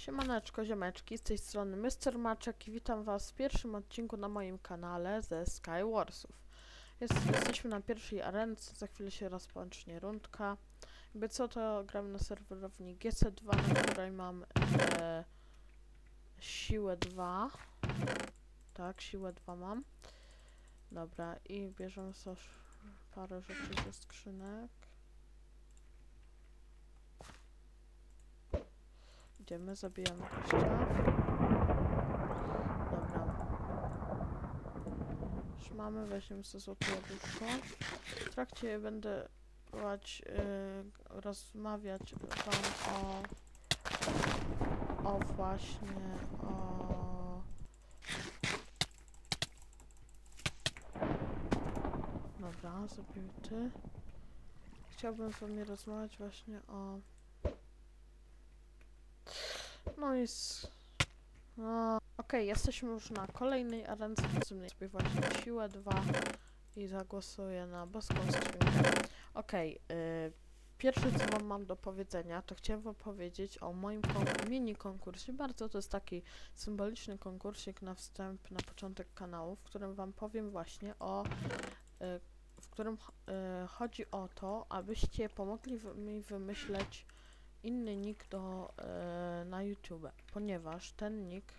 Siemaneczko, ziomeczki, z tej strony Mr. Maczek i witam was w pierwszym odcinku na moim kanale ze Skywarsów. Jest, jesteśmy na pierwszej arence, za chwilę się rozpocznie rundka. Jakby co, to gramy na serwerowni GC2, na której mam e, siłę 2. Tak, siłę 2 mam. Dobra, i bierzemy sobie parę rzeczy ze skrzynek. Idziemy, zabijamy gościa. Dobra. Już mamy, weźmiemy sobie złote jabłuszko. W trakcie będę yy, rozmawiać wam o o właśnie o Dobra, zabity. Chciałbym z wami rozmawiać właśnie o no z... No, Okej, jesteśmy już na kolejnej arence, potrzebnej sobie właśnie siłę 2 i zagłosuję na boską skrzynkę. Okej, y, pierwsze co wam mam do powiedzenia, to chciałem wam powiedzieć o moim mini konkursie. Bardzo to jest taki symboliczny konkursik na wstęp, na początek kanału, w którym wam powiem właśnie o... Y, w którym y, chodzi o to, abyście pomogli mi wymyśleć inny nick do, e, na YouTube, ponieważ ten nick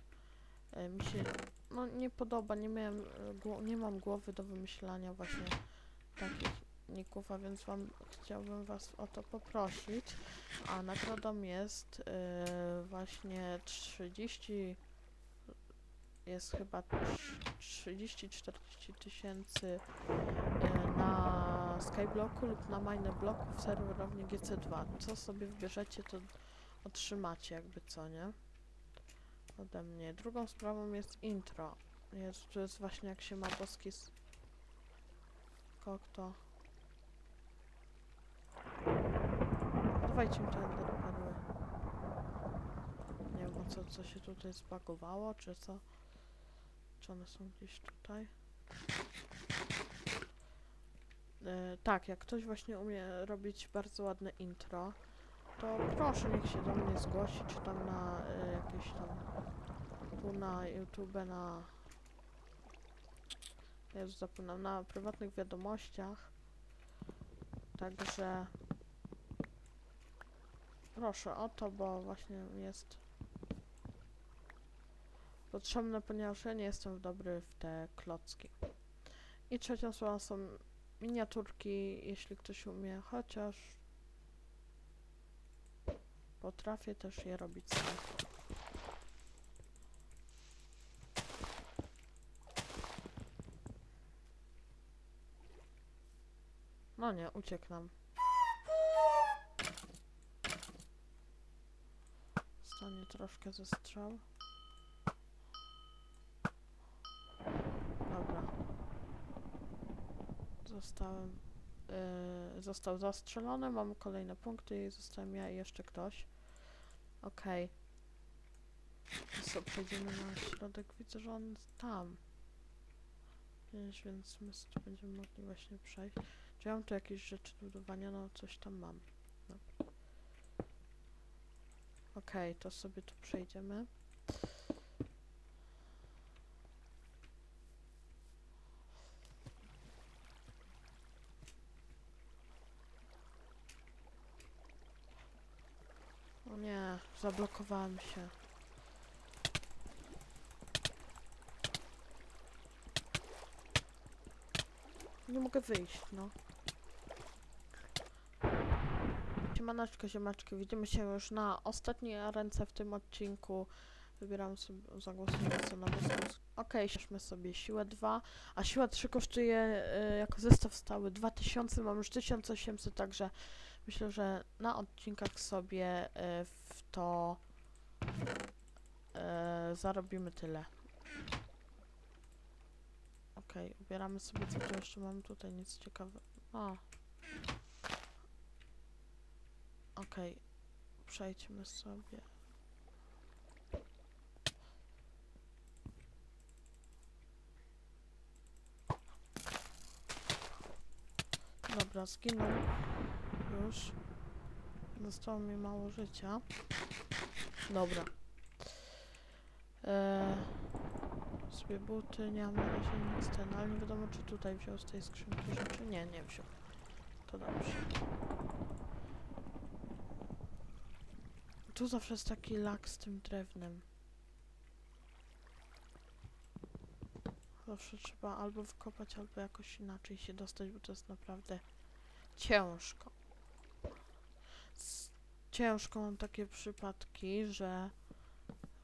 e, mi się no, nie podoba, nie, miałem, e, nie mam głowy do wymyślania właśnie takich nicków, a więc wam chciałbym was o to poprosić, a nagrodą jest e, właśnie 30 jest chyba 30-40 tysięcy e, na Skyblocku lub na Mineblocku w serwerowni GC2. Co sobie wybierzecie, to otrzymacie jakby co, nie? Ode mnie. Drugą sprawą jest intro. Jest, to jest właśnie jak się ma boski s- skok, to... Dawajcie mi te enderperły. Nie wiem co, co się tutaj zbagowało, czy co? Czy one są gdzieś tutaj? Tak, jak ktoś właśnie umie robić bardzo ładne intro, to proszę niech się do mnie zgłosi, czy tam na e, jakieś tam tu na YouTube, na ja już zapomniałam, na prywatnych wiadomościach. Także proszę o to, bo właśnie jest potrzebne, ponieważ ja nie jestem dobry w te klocki. I trzecią sprawą są miniaturki, jeśli ktoś umie, chociaż potrafię też je robić sam. No nie, uciekł. Stanie troszkę ze strzał. Dobra. Zostałem. Yy, został zastrzelony, mamy kolejne punkty i zostałem ja i jeszcze ktoś. Okej. Okay. Co, przejdziemy na środek. Widzę, że on tam. Więc, więc my tu będziemy mogli właśnie przejść. Czy ja mam tu jakieś rzeczy do budowania? No, coś tam mam. Dobra. Okej, okay, to sobie tu przejdziemy. O zablokowałem się. Nie mogę wyjść, no. Siemaneczko, ziemaczki, widzimy się już na ostatniej arence w tym odcinku. Wybieram sobie, zagłosujemy sobie na boską. Okej, okay, sobie siłę 2, a siła 3 kosztuje y, jako zestaw stały 2000, mam już 1800, także myślę, że na odcinkach sobie y, w to y, zarobimy tyle. Okej, okay, ubieramy sobie co tu jeszcze mamy tutaj, nic ciekawego. O. Okej, okay. przejdźmy sobie. Dobra, zginął już. Zostało mi mało życia. Dobra. Eee, sobie buty, nie mam na razie nic ten, ale nie wiadomo czy tutaj wziął z tej skrzynki rzeczy. Nie, nie wziął. To dobrze. Tu zawsze jest taki lak z tym drewnem. Zawsze trzeba albo wykopać, albo jakoś inaczej się dostać, bo to jest naprawdę ciężko. Ciężko mam takie przypadki, że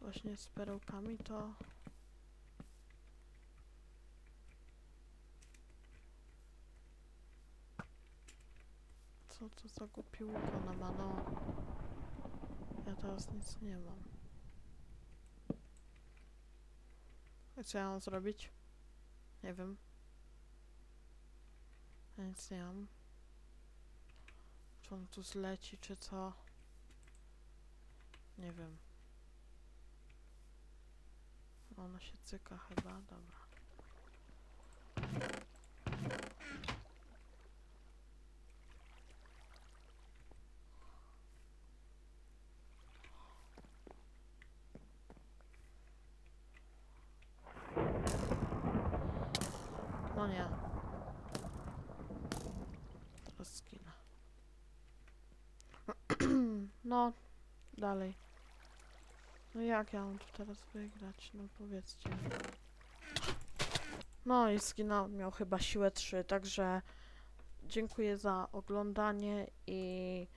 właśnie z perełkami to co to za głupi łuk ona ma, no. Ja teraz nic nie mam. I co ja mam zrobić? nie wiem. Ja nic nie mam czy on tu zleci, czy co? Nie wiem. Ona się cyka chyba, dobra. No nie. Teraz skinę. No, dalej. No jak ja mam tu teraz wygrać? No powiedzcie. No i zginął, miał chyba siłę 3, także dziękuję za oglądanie i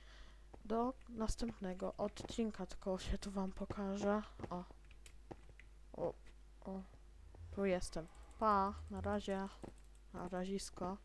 do następnego odcinka, tylko się tu wam pokażę. O. O. O. Tu jestem. Pa, na razie. Na razisko.